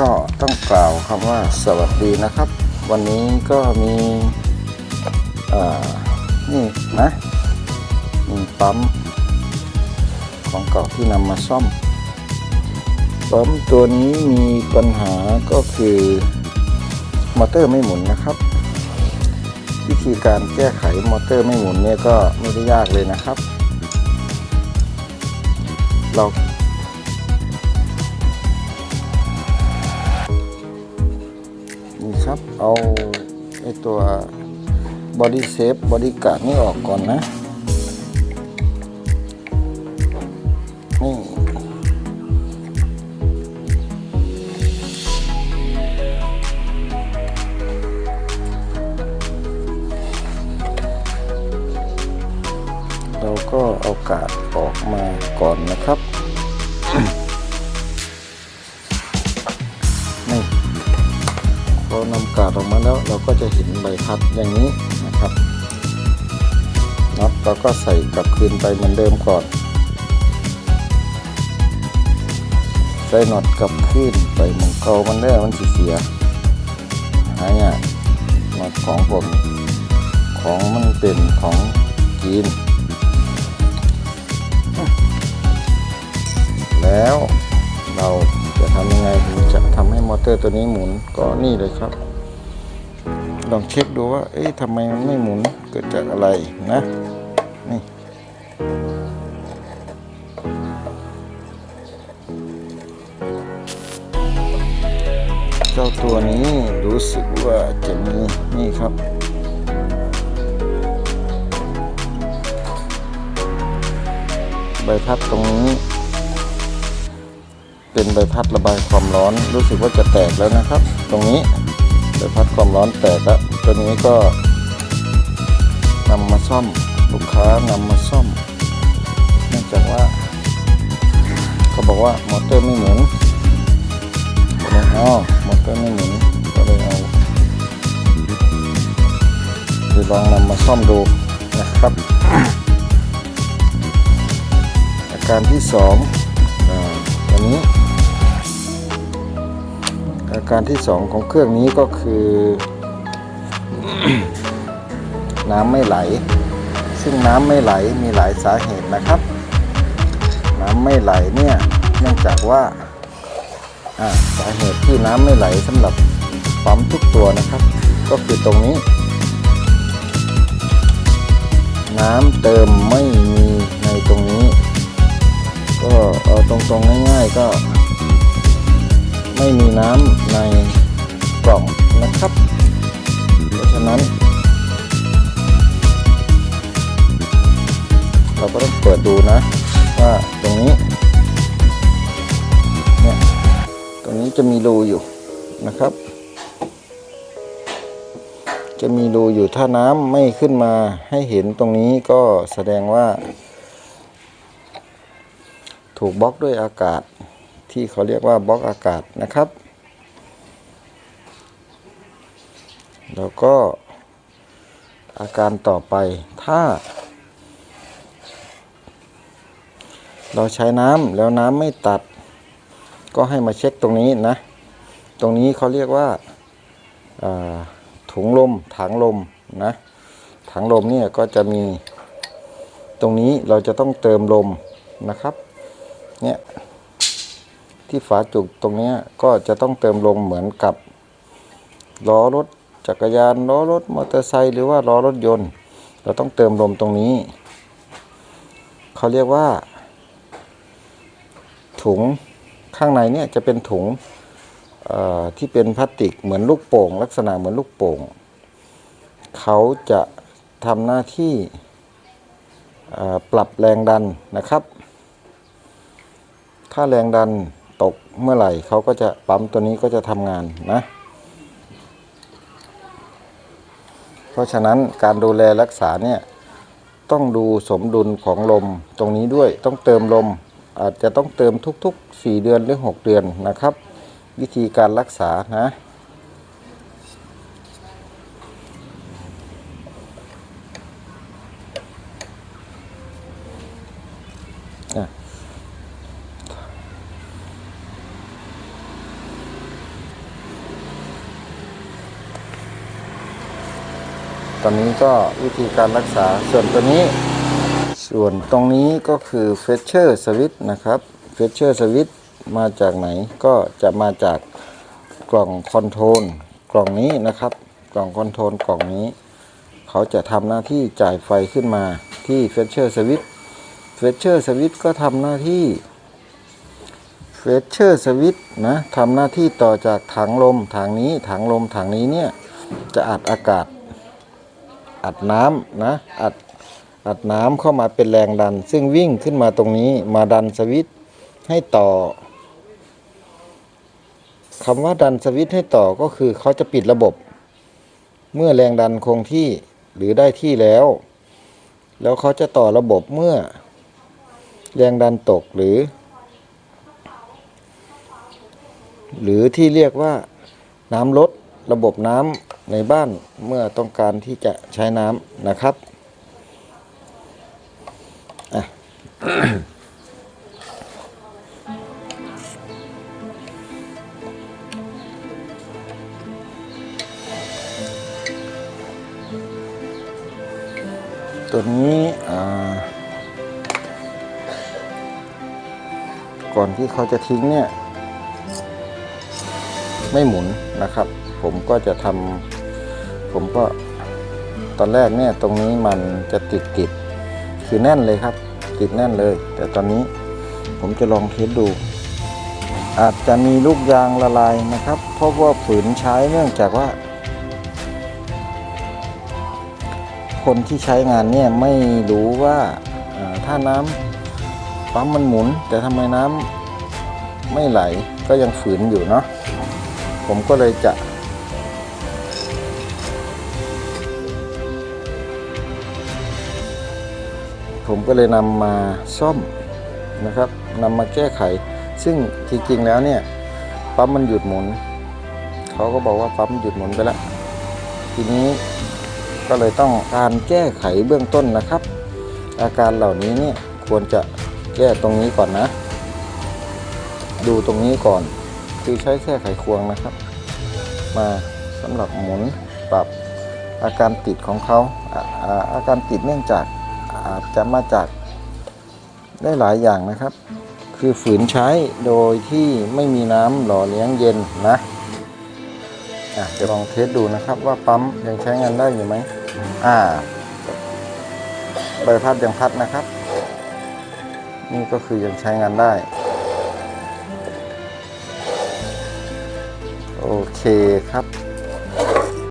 ก็ต้องกล่าวคำว่าสวัสดีนะครับ วันนี้ก็มีนี่นะมีปั๊มของเก่าที่นำมาซ่อมปั๊มตัวนี้มีปัญหาก็คือมอเตอร์ไม่หมุนนะครับวิธีการแก้ไขมอเตอร์ไม่หมุนเนี่ยก็ไม่ได้ยากเลยนะครับ เรา ครับ เอาไอตัวบอดี้เซฟบอดี้การ์ดนี่ออกก่อนนะ นี่เราก็เอากาดออกมาก่อนนะครับ พอนำกาดออกมาแล้วเราก็จะเห็นใบพัดอย่างนี้นะครับน็อตเราก็ใส่กลับคืนไปเหมือนเดิมก่อน ใส่น็อตกลับคืนไปหมองเก่ามันได้มันเสียหายากน็อตของผมของมันเป็นของจีนแล้วเรา จะทำยังไงถึงจะทำให้มอเตอร์ตัวนี้หมุนก็นี่เลยครับ ลองเช็คดูว่า เอ๊ะทำไมมันไม่หมุนเกิดจากอะไรนะนี่เจ้าตัวนี้รู้สึกว่าจะมีนี่ครับใบพัดตรงนี้ เป็นใบพัดระบายความร้อน รู้สึกว่าจะแตกแล้วนะครับ ตรงนี้ใบพัดความร้อนแตกแล้วตัวนี้ก็นำมาซ่อมลูกค้านำมาซ่อม เนื่องจากว่าเขาบอกว่ามอเตอร์ไม่เหมุนก็เลยเอมอเตอร์ไม่เหมุนก็เลยเอาเดี๋ยวลองนำมาซ่อมดูนะครับ อาการที่สองตัวนี้ การที่สองของเครื่องนี้ก็คือ น้ำไม่ไหล ซึ่งน้ำไม่ไหลมีหลายสาเหตุนะครับ น้ำไม่ไหลเนี่ยเนื่องจากว่าอ่าสาเหตุที่น้ำไม่ไหลสำหรับปั๊มทุกตัวนะครับ ก็คือตรงนี้ น้ำเติมไม่มีในตรงนี้ ก็เอาตรงๆง่ายๆก็ ไม่มีน้ำในกล่องนะครับ เพราะฉะนั้น เราก็ต้องเปิดดูนะว่าตรงนี้เนี่ยตรงนี้จะมีรูอยู่นะครับ จะมีรูอยู่ถ้าน้ำไม่ขึ้นมาให้เห็นตรงนี้ก็แสดงว่า ถูกบล็อกด้วยอากาศ ที่เขาเรียกว่าบล็อกอากาศนะครับ แล้วก็อาการต่อไปถ้า เราใช้น้ำแล้วน้ำไม่ตัด ก็ให้มาเช็คตรงนี้นะ ตรงนี้เขาเรียกว่าาถุงลมถังลมนะถังลมเนี่ยก็จะมีตรงนี้เราจะต้องเติมลมนะครับเนี่ย ที่ฝาจุกตรงนี้ก็จะต้องเติมลมเหมือนกับล้อรถจักรยานล้อรถมอเตอร์ไซค์หรือว่าล้อรถยนต์ เราต้องเติมลมตรงนี้ เขาเรียกว่า ถุงข้างในเนี่ยจะเป็นถุงที่เป็นพลาสติกเหมือนลูกโป่ง ลักษณะเหมือนลูกโป่ง เขาจะทำหน้าที่ปรับแรงดันนะครับ ถ้าแรงดัน ตกเมื่อไหร่เขาก็จะปั๊มตัวนี้ก็จะทำงานนะ เพราะฉะนั้นการดูแลรักษาเนี่ยต้องดูสมดุลของลมตรงนี้ด้วยต้องเติมลม อาจจะต้องเติมทุกๆ 4 เดือนหรือ 6 เดือนนะครับ วิธีการรักษานะ ตอนนี้ก็วิธีการรักษาส่วนตัวนี้ ส่วนตรงนี้ก็คือเฟเชอร์สวิตนะครับเฟเชอร์สวิตมาจากไหนก็จะมาจากกล่องคอนโทรลกล่องนี้นะครับ กล่องคอนโทรลกล่องนี้ เขาจะทำหน้าที่จ่ายไฟขึ้นมาที่เฟเชอร์สวิตเฟเชอร์สวิตก็ทำหน้าที่เฟเชอร์สวิตนะทำหน้าที่ต่อจากถังลมถังนี้ถังลมถังนี้เนี่ยจะอัดอากาศ อัดน้ำนะอัดอัดน้ำเข้ามาเป็นแรงดัน ซึ่งวิ่งขึ้นมาตรงนี้มาดันสวิตให้ต่อคำว่าดันสวิตให้ต่อก็คือเขาจะปิดระบบ เมื่อแรงดันคงที่หรือได้ที่แล้ว แล้วเขาจะต่อระบบเมื่อ แรงดันตกหรือ หรือที่เรียกว่าน้ำลด ระบบน้ำในบ้านเมื่อต้องการที่จะใช้น้ำนะครับตัวนี้อ่าก่อนที่เขาจะทิ้งเนี่ย ไม่หมุนนะครับ ผมก็จะทำผมก็ตอนแรกเนี่ยตรงนี้มันจะติดติดคือแน่นเลยครับ ติดแน่นเลย แต่ตอนนี้ผมจะลองเทสดู อาจจะมีลูกยางละลายนะครับ เพราะว่าฝืนใช้เนื่องจากว่า คนที่ใช้งานเนี่ยไม่รู้ว่าถ้าน้ำปั๊มมันหมุน แต่ทำไมน้ำไม่ไหลก็ยังฝืนอยู่เนาะผมก็เลยจะ ผมก็เลยนำมาซ่อมนะครับนำมาแก้ไข ซึ่งจริงๆแล้วเนี่ยปั๊มมันหยุดหมุนเขาก็บอกว่าปั๊มหยุดหมุนไปแล้วทีนี้ก็เลยต้องการแก้ไขเบื้องต้นนะครับ อาการเหล่านี้เนี่ยควรจะแก้ตรงนี้ก่อนนะ ดูตรงนี้ก่อน คือใช้แค่ไขควงนะครับ มาสำหรับหมุนปรับอาการติดของเขาอ่าอ่าอาการติดเนื่องจาก อาจจะมาจากได้หลายอย่างนะครับ คือฝืนใช้โดยที่ไม่มีน้ำหล่อเลี้ยงเย็นนะอะเดี๋ยวลองเทสดูนะครับว่าปั๊มยังใช้งานได้อยู่ไหมอ่าใบพัดยังพัดนะครับ นี่ก็คือยังใช้งานได้ โอเคครับ